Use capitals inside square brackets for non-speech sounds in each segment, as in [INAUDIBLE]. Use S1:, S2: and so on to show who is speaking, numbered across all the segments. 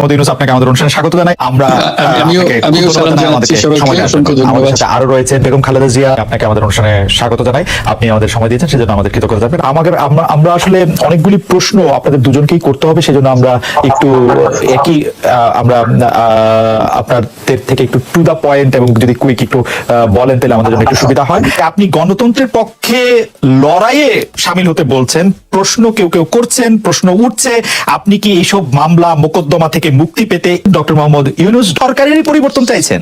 S1: মোহাম্মদ ইউনুস আপনাকে আমাদের অনুষ্ঠানে স্বাগত জানাই আমরা
S2: আমি- আমিও-
S1: আপনাকে
S2: আমিও
S1: ধন্যবাদ
S2: সালাম
S1: জানাই
S2: জানাচ্ছি
S1: আমাদেরকে
S2: সবাইকে,
S1: সময় দেওয়ার জন্য।
S2: অসংখ্য ধন্যবাদ।
S1: আমাদের সাথে আরও রয়েছে বেগম খালেদা জিয়া আপনাকে আমাদের অনুষ্ঠানে স্বাগত জানাই আপনি আমাদের সময় দিয়েছেন সেজন্য আমাদের কৃতজ্ঞতা জানাবেন আমাদের আমরা আমরা আসলে অনেকগুলি প্রশ্ন আপনাদের দুজনকেই করতে হবে সেজন্য আমরা একটু একই আমরা আপনাদের থেকে একটু টু দা পয়েন্ট এবং যদি কুইক একটু বলেন তাহলে আমাদের জন্য একটু সুবিধা হয় আপনি গণতন্ত্রের পক্ষে লড়াইয়ে সামিল হতে বলছেন প্রশ্ন কেউ কেউ করছেন, প্রশ্ন উঠছে। আপনি কি এইসব মামলা, মোকদ্দমা থেকে মুক্তি পেতে ডক্টর মোহাম্মদ ইউনুস সরকারেরই পরিবর্তন চাইছেন?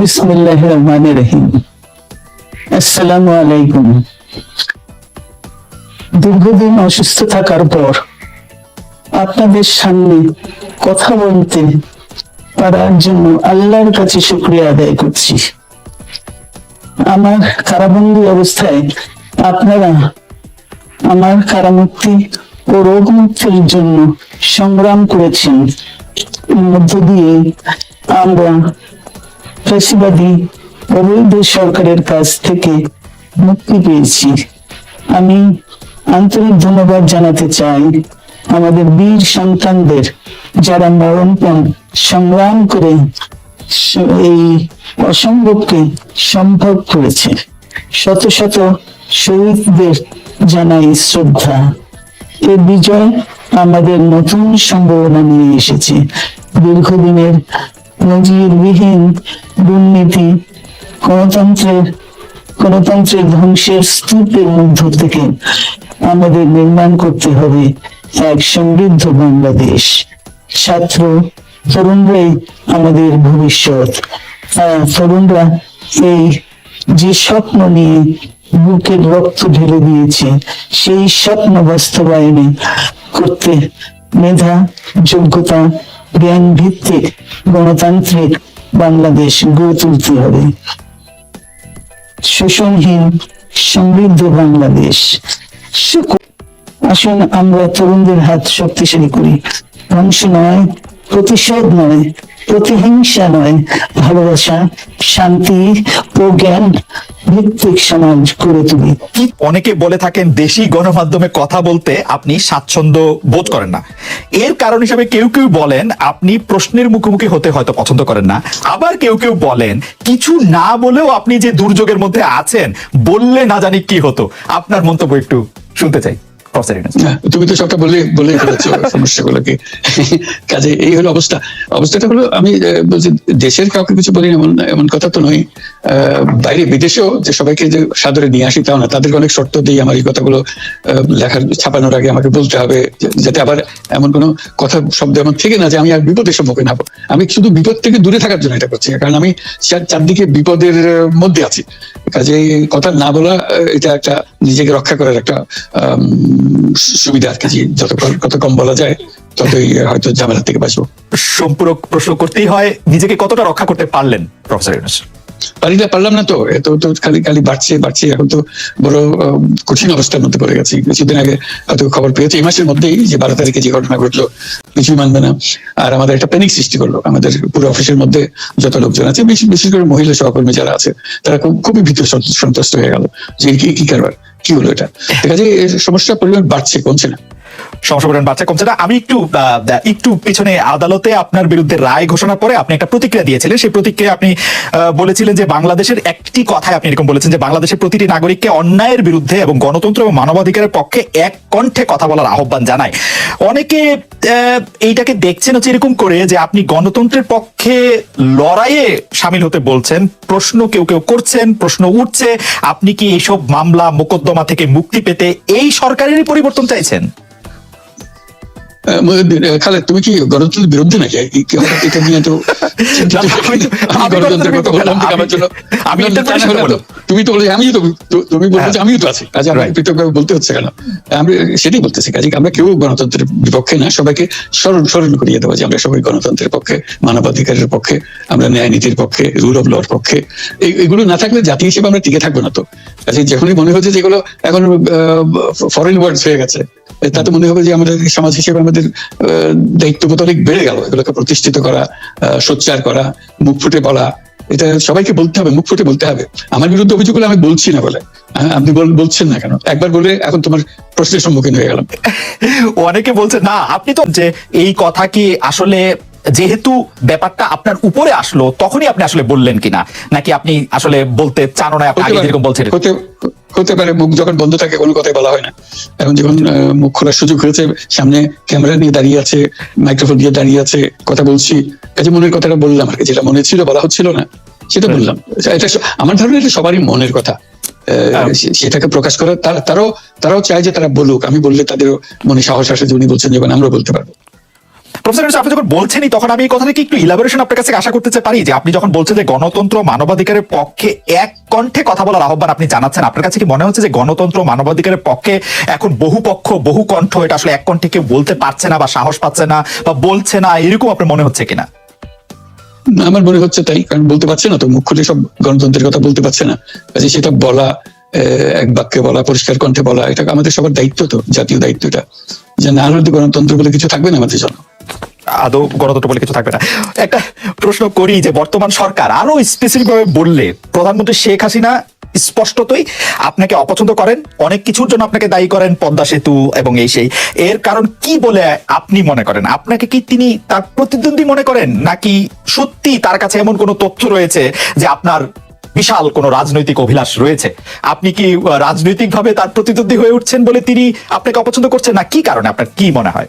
S3: বিসমিল্লাহ রহমান রহিম। আসসালামু আলাইকুম। দীর্ঘদিন অসুস্থ থাকার পর আপনাদের সামনে কথা বলতে পারার জন্য আল্লাহর কাছে শুক্রিয়া আদায় করছি। আমার কারাবন্দী অবস্থায় আপনারা আমার কারামুক্তি ও রোগ মুক্তির জন্য সংগ্রাম করেছেন। মধ্য দিয়ে আমরা ফ্যাসিবাদী অবৈধ সরকারের কাছ থেকে মুক্তি পেয়েছি। আমি আন্তরিক ধন্যবাদ জানাতে চাই আমাদের বীর সন্তানদের যারা মরণপণ সংগ্রাম করে এই অসম্ভবকে সম্ভব করেছে। শত শত শহীদদের জানাই শ্রদ্ধা। এ বিজয় আমাদের নতুন সম্ভাবনা নিয়ে এসেছে। দীর্ঘদিনের নজিরবিহীন দুর্নীতি গণতন্ত্রের গণতন্ত্রের ধ্বংসের স্তূপের মধ্য থেকে আমাদের নির্মাণ করতে হবে এক সমৃদ্ধ বাংলাদেশ। ছাত্র তরুণরাই আমাদের ভবিষ্যৎ। তরুণরা এই যে স্বপ্ন নিয়ে বুকের রক্ত ঢেলে দিয়েছে। সেই স্বপ্ন বাস্তবায়নে করতে মেধা, যোগ্যতা, জ্ঞান ভিত্তিক গণতান্ত্রিক বাংলাদেশ গড়ে তুলতে হবে। শোষণহীন সমৃদ্ধ বাংলাদেশ। আসুন আমরা তরুণদের হাত শক্তিশালী করি। ধ্বংস নয়, প্রতিশোধ নয়, প্রতিহিংসা নয়। ভালোবাসা, শান্তি ও জ্ঞান ভিত্তিক সমাজ গড়ে তুলি।
S1: অনেকে বলে থাকেন, দেশি গণমাধ্যমে কথা বলতে আপনি স্বাচ্ছন্দ্য বোধ করেন না। এর কারণ হিসেবে কেউ কেউ বলেন, আপনি প্রশ্নের মুখোমুখি হতে হয়তো পছন্দ করেন না। আবার কেউ কেউ বলেন, কিছু না বলেও আপনি যে দুর্যোগের মধ্যে আছেন, বললে না জানি কি হতো। আপনার মন্তব্য একটু শুনতে চাই।
S2: তুমি তো সবটা বলে বলে সমস্যাগুলোকে। কাজে এই হলো অবস্থা। অবস্থাটা হলো, আমি দেশের কাউকে কিছু বলি এমন এমন কথা তো নয়। বাইরে বিদেশেও যে সবাইকে যে সাদরে নিয়ে আসি তাও না, তাদেরকে অনেক শর্ত দিই আমার এই কথাগুলো লেখার, ছাপানোর আগে আমাকে বলতে হবে যাতে আবার এমন কোনো কথা, শব্দ এমন থেকে না যে আমি আর বিপদের সম্মুখীন হব। আমি শুধু বিপদ থেকে দূরে থাকার জন্য এটা করছি, কারণ আমি চারদিকে বিপদের মধ্যে আছি। কাজে কথা না বলা এটা একটা নিজেকে রক্ষা করার একটা সুবিধা আর কি যত কত কম বলা যায় ততই হয়তো ঝামেলা থেকে বাঁচবো।
S1: সম্পূরক প্রশ্ন করতেই হয় নিজেকে কতটা রক্ষা করতে পারলেন প্রফেসর ইউনুস?
S2: পারি না পারলাম না তো এত তো খালি খালি বাড়ছে বাড়ছে এখন তো বড় কঠিন অবস্থার মধ্যে পড়ে গেছি। কিছুদিন আগে হয়তো খবর পেয়েছি এই মাসের মধ্যেই যে বারো তারিখে যে ঘটনা ঘটলো কিছুই মানবে না। আর আমাদের একটা প্যানিক সৃষ্টি করল আমাদের পুরো অফিসের মধ্যে যত লোকজন আছে বিশেষ করে মহিলা সহকর্মী যারা আছে তারা খুব খুবই ভীত সন্ত- সন্ত্রস্ত হয়ে গেল যে কি কি কারবার। কি হলো এটা? দেখা যায় সমস্যার পরিমাণ বাড়ছে কমছে না।
S1: পরিমাণ বাচ্চা কমছে না। আমি একটু একটু পিছনে আদালতে আপনার বিরুদ্ধে রায় ঘোষণা করে আপনি একটা প্রতিক্রিয়া দিয়েছিলেন। সেই প্রতিক্রিয়া আপনি বলেছিলেন যে বাংলাদেশের একটি কথায় আপনি এরকম বলেছেন যে বাংলাদেশের প্রতিটি নাগরিককে অন্যায়ের বিরুদ্ধে এবং গণতন্ত্র এবং মানবাধিকারের পক্ষে এক কণ্ঠে কথা বলার আহ্বান জানায়। অনেকে এইটাকে দেখছেন হচ্ছে এরকম করে যে আপনি গণতন্ত্রের পক্ষে লড়াইয়ে সামিল হতে বলছেন, প্রশ্ন কেউ কেউ করছেন, প্রশ্ন উঠছে। আপনি কি এইসব মামলা, মোকদ্দমা থেকে মুক্তি পেতে এই সরকারেরই পরিবর্তন চাইছেন?
S2: খালেদ তুমি কি গণতন্ত্রের বিরুদ্ধে নাকি? এটা নিয়ে তো
S1: আমি
S2: আমি
S1: আমি
S2: গণতন্ত্রের কথা বললাম
S1: আমি-
S2: আমার জন্য
S1: আমি
S2: তুমি তো বলে আমিও তো তুমি বলছো
S1: হ্যাঁ।
S2: আমিও তো আছি। কাজে আমি পৃথকভাবে বলতে হচ্ছে কেন? আমরা সেটাই বলতেছি কাজে আমরা কেউ গণতন্ত্রের বিপক্ষে না সবাইকে স্মরণ স্মরণ করিয়ে দেবো যে আমরা সবাই গণতন্ত্রের পক্ষে মানবাধিকারের পক্ষে আমরা ন্যায় নীতির পক্ষে রুল অফ লর পক্ষে। এগুলো না থাকলে জাতি হিসেবে আমরা টিকে থাকব না তো। কাজে যখনই মনে হচ্ছে যেগুলো এখন ফরেন ওয়ার্ডস হয়ে গেছে তাতে মনে হবে যে আমাদের সমাজ হিসেবে আমাদের দায়িত্ববোধ অনেক বেড়ে গেল। এগুলোকে প্রতিষ্ঠিত করা সোচ্চার করা, মুখ ফুটে বলা, এটা সবাইকে বলতে হবে, মুখ ফুটে বলতে হবে। আমার বিরুদ্ধে অভিযোগ আমি বলছি না বলে। আপনি বল- বলছেন না কেন? একবার বলে এখন তোমার প্রশ্নের সম্মুখীন হয়ে গেলাম। [LAUGHS]
S1: অনেকে বলছে, না, আপনি তো যে এই কথা কি আসলে যেহেতু ব্যাপারটা আপনার উপরে আসলো তখনই আপনি আসলে বললেন কিনা? নাকি আপনি আসলে বলতে চান না আপনি যেরকম বলছেন?
S2: হতে পারে মুখ যখন বন্ধ থাকে কোনো কথাই বলা হয় না। এখন যখন মুখ খোলার সুযোগ হয়েছে সামনে ক্যামেরা নিয়ে দাঁড়িয়ে আছে মাইক্রোফোন দিয়ে দাঁড়িয়ে আছে কথা বলছি কাজে মনের কথাটা বললাম আর কি যেটা মনে ছিল বলা হচ্ছিল না সেটা বললাম। এটা আমার ধারণা এটা সবারই মনের কথা। আহ, সেটাকে প্রকাশ করা তারা তারাও তারাও চায় যে তারা বলুক। আমি বললে তাদেরও মনে সাহস আসে যে উনি বলছেন যখন আমরা বলতে পারব।
S1: প্রফেসর আপনি যখন তখন আমি এই কথাটাকে একটু ইলাবোরেশন আপনার কাছে আশা পারি যে আপনি যখন বলছেন যে গণতন্ত্র মানবাধিকারের পক্ষে এক কণ্ঠে কথা বলার আহ্বান আপনি জানাচ্ছেন, আপনার কাছে কি মনে হচ্ছে যে গণতন্ত্র মানবাধিকারের পক্ষে এখন বহু পক্ষ বহু কণ্ঠ এটা আসলে এক কণ্ঠে কেউ বলতে পারছে না বা সাহস পাচ্ছে না বা বলছে না, এরকম আপনার মনে হচ্ছে কিনা?
S2: আমার মনে হচ্ছে তাই, কারণ বলতে পারছে না তো, মুখ খুলে সব গণতন্ত্রের কথা বলতে পারছে না। সেটা বলা এক বাক্যে বলা, পরিষ্কার কণ্ঠে বলা, এটা আমাদের সবার দায়িত্ব তো, জাতীয় দায়িত্ব এটা। যে না হলে গণতন্ত্র বলে কিছু থাকবে না আমাদের জন্য।
S1: আদৌ গণতন্ত্র বলে কিছু থাকবে না। একটা প্রশ্ন করি যে বর্তমান সরকার আরও স্পেসিফিক ভাবে বললে প্রধানমন্ত্রী শেখ হাসিনা স্পষ্টতই আপনাকে অপছন্দ করেন, অনেক কিছুর জন্য আপনাকে দায়ী করেন পদ্মা সেতু এবং এই সেই। এর কারণ কি বলে আপনি মনে করেন? আপনাকে কি তিনি তার প্রতিদ্বন্দ্বী মনে করেন? নাকি সত্যি তার কাছে এমন কোনো তথ্য রয়েছে যে আপনার বিশাল কোনো রাজনৈতিক অভিলাষ রয়েছে? আপনি কি রাজনৈতিক ভাবে তার প্রতিদ্বন্দ্বী হয়ে উঠছেন বলে তিনি আপনাকে অপছন্দ করছেন? না, কি কারণে? আপনার কি মনে হয়?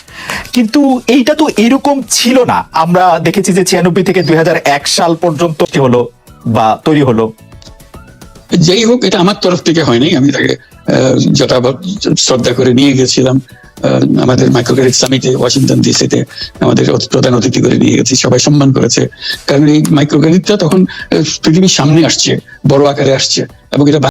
S1: কিন্তু এইটা তো এরকম ছিল না। আমরা দেখেছি যে ছিয়ানব্বই থেকে দুই সাল পর্যন্ত কি হলো বা তৈরি হলো।
S2: যেই হোক এটা আমার তরফ থেকে হয়নি। আমি তাকে যথাবৎ শ্রদ্ধা করে নিয়ে গেছিলাম। আমাদের মাইক্রোক্রেডিট সামিটে ওয়াশিংটন ডিসিতে আমাদের প্রধান অতিথি করে নিয়ে গেছি। সবাই সম্মান করেছে। কারণ এই মাইক্রোক্রেডিটটা তখন আহ, পৃথিবীর সামনে আসছে বড় আকারে আসছে এবং এটা